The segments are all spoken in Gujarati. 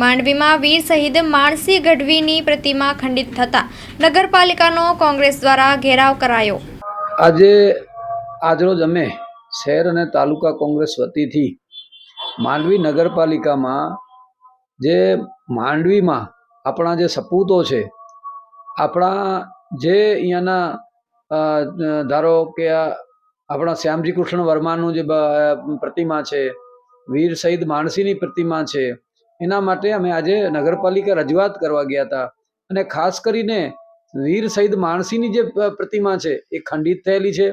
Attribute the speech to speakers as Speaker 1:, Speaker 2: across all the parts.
Speaker 1: માંડવીમાં વીર શહીદ માણસી ગઢવીની પ્રતિમા ખંડિત થતા નગરપાલિકાનો કોંગ્રેસ દ્વારા ઘેરાવ કરાયો.
Speaker 2: આજે, આજરોજ અમે શહેર અને તાલુકા કોંગ્રેસ વતીથી માંડવી નગરપાલિકામાં જે માંડવીમાં આપણા જે સપૂતો છે, આપણા જે અહીંયાના ધારો કે આપણા શ્યામજી કૃષ્ણ વર્માનું જે પ્રતિમા છે, વીર શહીદ માણસીની પ્રતિમા છે એના માટે અમે આજે નગરપાલિકા રજૂઆત કરવા ગયા હતા. અને ખાસ કરીને વીર શહીદ માણસીની જે પ્રતિમા છે, એ ખંડિત થયેલી છે.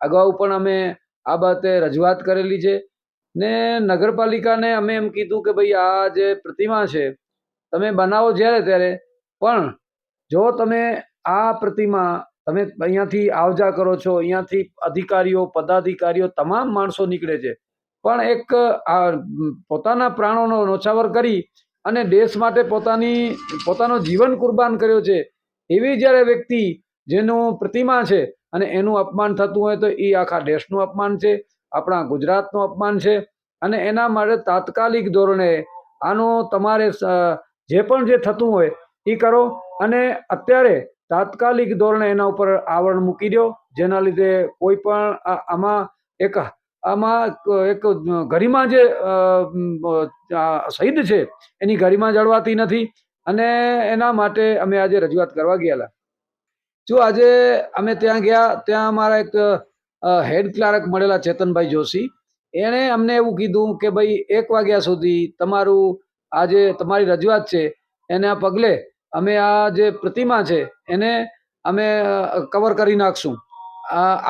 Speaker 2: અગાઉ પણ અમે આ બાબતે રજૂઆત કરેલી છે. ને નગરપાલિકાને અમે એમ કીધું કે ભાઈ આ જે પ્રતિમા છે, તમે બનાવો જ્યારે ત્યારે, પણ જો તમે આ પ્રતિમા તમે અહીંયાથી આવજા કરો છો, અહીંયાથી અધિકારીઓ, પદાધિકારીઓ, તમામ માણસો નીકળે છે પણ એક, આ પોતાના પ્રાણોનો નોછાવર કરી અને દેશ માટે પોતાની, પોતાનો જીવન કુરબાન કર્યો છે. એવી જ્યારે વ્યક્તિ જેનું પ્રતિમા છે અને એનું અપમાન થતું હોય તો એ આખા દેશનું અપમાન છે, આપણા ગુજરાતનું અપમાન છે અને એના માટે તાત્કાલિક ધોરણે આનો તમારે જે પણ જે થતું હોય એ કરો અને અત્યારે તાત્કાલિક ધોરણે એના ઉપર આવરણ મૂકી દો, જેના લીધે કોઈ પણ આમાં એક આમાં એક, ગરિમા જે શહીદ છે, એની ગરિમા જળવાતી નથી અને એના માટે અમે આજે રજૂઆત કરવા ગયેલા. જો આજે અમે ત્યાં ગયા, ત્યાં અમારા એક હેડ ક્લાર્ક મળેલા ચેતનભાઈ જોશી. એણે અમને એવું કીધું કે ભાઈ એક વાગ્યા સુધી તમારું આ જે તમારી રજૂઆત છે, એના પગલે અમે આ જે પ્રતિમા છે, એને અમે કવર કરી નાખશું.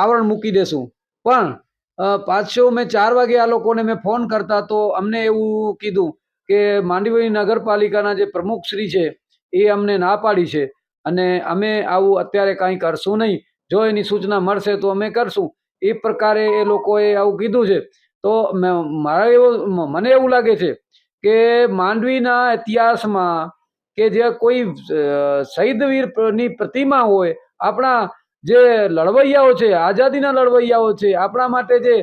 Speaker 2: આવરણ મૂકી દેશું. પણ પાછો મેં ચાર વાગે આ લોકોને મેં ફોન કરતા તો અમને એવું કીધું કે માંડવી નગરપાલિકાના જે પ્રમુખ શ્રી છે, એ અમને ના પાડી છે અને અમે આવું અત્યારે કાંઈ કરશું નહીં. જો એની સૂચના મળશે તો અમે કરશું. એ પ્રકારે એ લોકોએ આવું કીધું છે. તો મારા એવો, મને એવું લાગે છે કે માંડવીના ઇતિહાસમાં કે જે કોઈ શહીદવીરની પ્રતિમા હોય, આપણા જે લડવૈયાઓ છે, આઝાદીના લડવૈયાઓ છે, આપણા માટે જે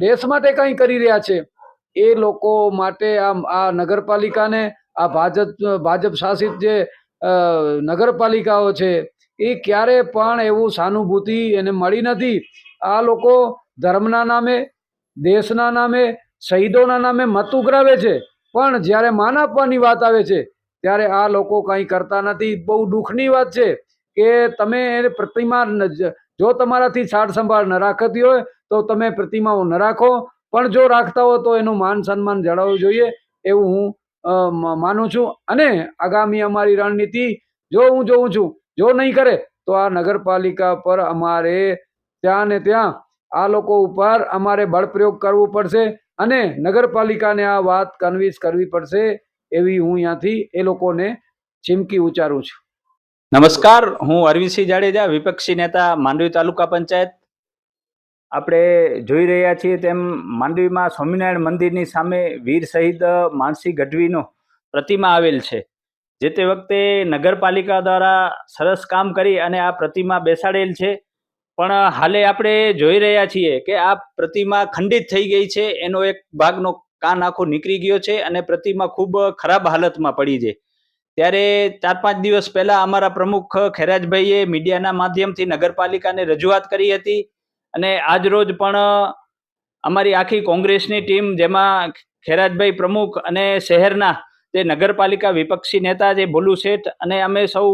Speaker 2: દેશ માટે કંઈ કરી રહ્યા છે, એ લોકો માટે આ આ નગરપાલિકાને, આ ભાજપ ભાજપ શાસિત જે નગરપાલિકાઓ છે, એ ક્યારે પણ એવું સહાનુભૂતિ એને મળી નથી. આ લોકો ધર્મના નામે, દેશના નામે, શહીદોના નામે મત ઉઘરાવે છે. પણ જ્યારે માન આપવાની વાત આવે છે, ત્યારે આ લોકો કંઈ કરતા નથી. બહુ દુઃખની વાત છે. કે તમે એને પ્રતિમા જો તમારાથી સાર સંભાળ ન રાખતી હોય, તો તમે પ્રતિમાઓ ન રાખો. પણ જો રાખતા હો, તો એનું માન સન્માન જાળવવું જોઈએ એવું હું માનું છું. અને આગામી અમારી રણનીતિ જો હું જોઉં છું, જો નહીં કરે, તો આ નગરપાલિકા પર અમારે ત્યાં ને ત્યાં આ લોકો ઉપર અમારે બળપ્રયોગ કરવો પડશે અને નગરપાલિકાને આ વાત કન્વિન્સ કરવી પડશે એવી હું અહીંયાથી એ લોકોને ચીમકી ઉચ્ચારું છું.
Speaker 3: નમસ્કાર, હું અરવિંદસિંહ જાડેજા, વિપક્ષી નેતા, માંડવી તાલુકા પંચાયત. આપણે જોઈ રહ્યા છીએ તેમ માંડવીમાં સ્વામિનારાયણ મંદિરની સામે વીર શહીદ માનસી ગઢવીનો પ્રતિમા આવેલ છે, જે તે વખતે નગરપાલિકા દ્વારા સરસ કામ કરી અને આ પ્રતિમા બેસાડેલ છે. પણ હાલે આપણે જોઈ રહ્યા છીએ કે આ પ્રતિમા ખંડિત થઈ ગઈ છે, એનો એક ભાગનો કાન આખો નીકળી ગયો છે અને પ્રતિમા ખૂબ ખરાબ હાલતમાં પડી છે. ત્યારે ચાર પાંચ દિવસ પહેલા અમારા પ્રમુખ ખેરાજભાઈએ મીડિયાના માધ્યમથી નગરપાલિકાને રજૂઆત કરી હતી અને આજ રોજ પણ અમારી આખી કોંગ્રેસની ટીમ જેમાં ખેરાજભાઈ પ્રમુખ અને શહેરના જે નગરપાલિકા વિપક્ષી નેતા જે ભોલુ શેઠ અને અમે સૌ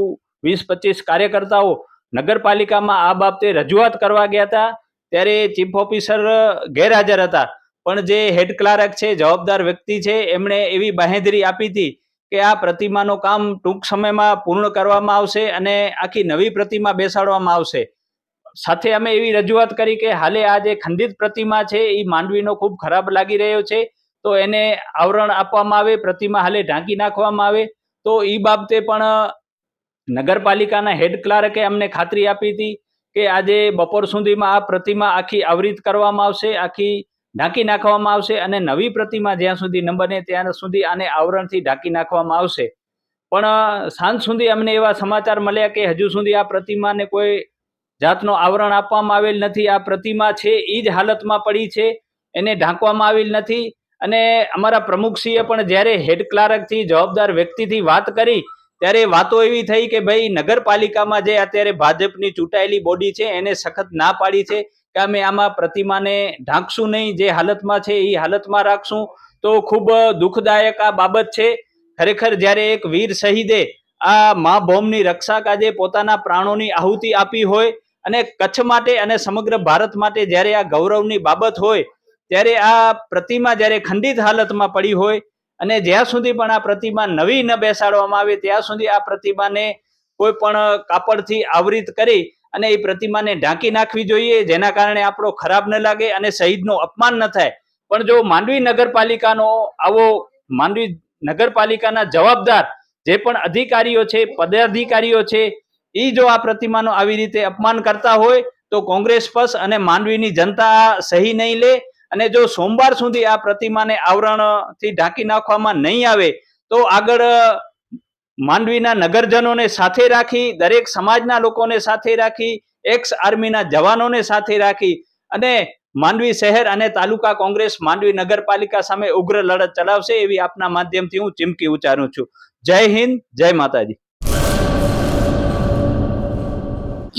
Speaker 3: વીસ પચીસ કાર્યકર્તાઓ નગરપાલિકામાં આ બાબતે રજૂઆત કરવા ગયા હતા. ત્યારે ચીફ ઓફિસર ગેરહાજર હતા. પણ જે હેડ ક્લાર્ક છે, જવાબદાર વ્યક્તિ છે, એમણે એવી બાહેંધરી આપી હતી કે આ પ્રતિમાનું કામ ટૂંક સમયમાં પૂર્ણ કરવામાં આવશે અને આખી નવી પ્રતિમા બેસાડવામાં આવશે. સાથે અમે એવી રજૂઆત કરી કે હાલે આ જે ખંડિત પ્રતિમા છે એ માંડવીનો ખૂબ ખરાબ લાગી રહ્યો છે, તો એને આવરણ આપવામાં આવે, પ્રતિમા હાલે ઢાંકી નાખવામાં આવે. તો એ બાબતે પણ નગરપાલિકાના હેડ ક્લાર્કે અમને ખાતરી આપી હતી કે આજે બપોર સુધીમાં આ પ્રતિમા આખી આવરિત કરવામાં આવશે, આખી ઢાંકી નાખવામાં આવશે અને નવી પ્રતિમા જ્યાં સુધી ન બને ત્યાં સુધી આને આવરણથી ઢાંકી નાખવામાં આવશે. પણ સાંજ સુધી અમને એવા સમાચાર મળ્યા કે હજુ સુધી આ પ્રતિમાને કોઈ જાતનો આવરણ આપવામાં આવેલ નથી. આ પ્રતિમા છે એ જ હાલતમાં પડી છે. એને ઢાંકવામાં આવેલ નથી. અને અમારા પ્રમુખશ્રીએ પણ જ્યારે હેડ ક્લાર્કથી, જવાબદાર વ્યક્તિથી વાત કરી, ત્યારે વાતો એવી થઈ કે ભાઈ નગરપાલિકામાં જે અત્યારે ભાજપની ચૂંટાયેલી બોડી છે, એને સખત ના પાડી છે. કે અમે આમાં પ્રતિમાને ઢાંકશું નહીં, જે હાલતમાં છે એ હાલતમાં રાખશું, તો ખૂબ દુઃખદાયક આ બાબત છે. ખરેખર જ્યારે એક વીર શહીદે આ મા બોમ્બની રક્ષા કાજે પોતાના પ્રાણોની આહુતિ આપી હોય અને કચ્છ માટે અને સમગ્ર ભારત માટે જ્યારે આ ગૌરવની બાબત હોય, ત્યારે આ પ્રતિમા જ્યારે ખંડિત હાલતમાં પડી હોય અને જ્યાં સુધી પણ આ પ્રતિમા નવી ન બેસાડવામાં આવે, ત્યાં સુધી આ પ્રતિમાને કોઈ પણ કાપડથી આવરિત કરી અને એ પ્રતિમાને ઢાંકી નાખવી જોઈએ, જેના કારણે આપણો ખરાબ ન લાગે અને શહીદનું અપમાન ન થાય. પણ જો માંડવી નગરપાલિકાનો આવો, માંડવી નગરપાલિકાના જવાબદાર જે પણ અધિકારીઓ છે, પદાધિકારીઓ છે એ જો આ પ્રતિમાનો આવી રીતે અપમાન કરતા હોય, તો કોંગ્રેસ પક્ષ અને માંડવીની જનતા સહી નહીં લે. અને જો સોમવાર સુધી આ પ્રતિમાને આવરણથી ઢાંકી નાખવામાં નહીં આવે, તો આગળ માંડવીના નગરજનોને સાથે રાખી, દરેક સમાજના લોકોને સાથે રાખી એક્સ આર્મીના જવાનોને સાથે રાખી અને માંડવી શહેર અને તાલુકા કોંગ્રેસ માંડવી નગરપાલિકા સામે ઉગ્ર લડત ચલાવશે એવી આપના માધ્યમથી હું ચીમકી ઉચ્ચારું છું. જય હિન્દ, જય માતાજી.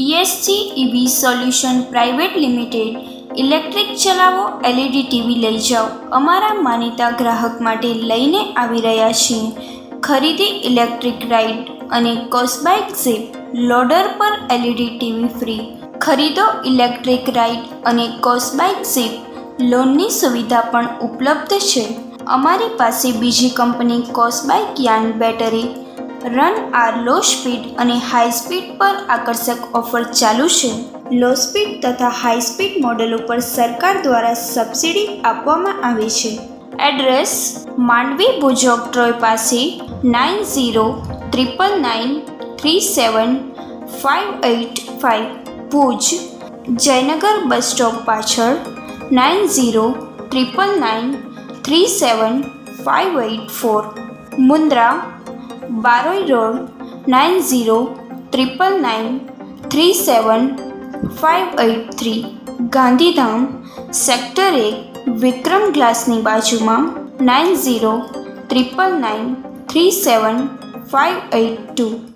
Speaker 4: ESC EV solution private limited electric ચલાવો એલઈડી ટીવી લઈ જાઓ. અમારા માનીતા ગ્રાહક માટે લઈને આવી રહ્યા છીએ. ખરીદી ઇલેક્ટ્રિક રાઇડ અને કોસ્બાઇક ઝીપ લોડર પર એલઈડી ટીવી ફ્રી. ખરીદો ઇલેક્ટ્રિક રાઇડ અને કોસ્બાઇક ઝીપ. લોનની સુવિધા પણ ઉપલબ્ધ છે. અમારી પાસે બીજી કંપની કોસ્બાઇક યાન બેટરી, રન આર લો સ્પીડ અને હાઈ સ્પીડ પર આકર્ષક ઓફર ચાલુ છે. લો સ્પીડ તથા હાઈ સ્પીડ મોડલ ઉપર સરકાર દ્વારા સબસિડી આપવામાં આવે છે. એડ્રેસ માંડવી ભુજોક ટ્રોય પાસે nine zero triple nine three seven five eight five Bhuj. Jaynagar bus stop પાછળ nine zero triple nine three seven five eight four. Mundra Baroi road nine zero triple nine three seven five eight three. Gandhidham sector એક વિક્રમ ગ્લાસની બાજુમાં nine zero triple nine three seven five eight two.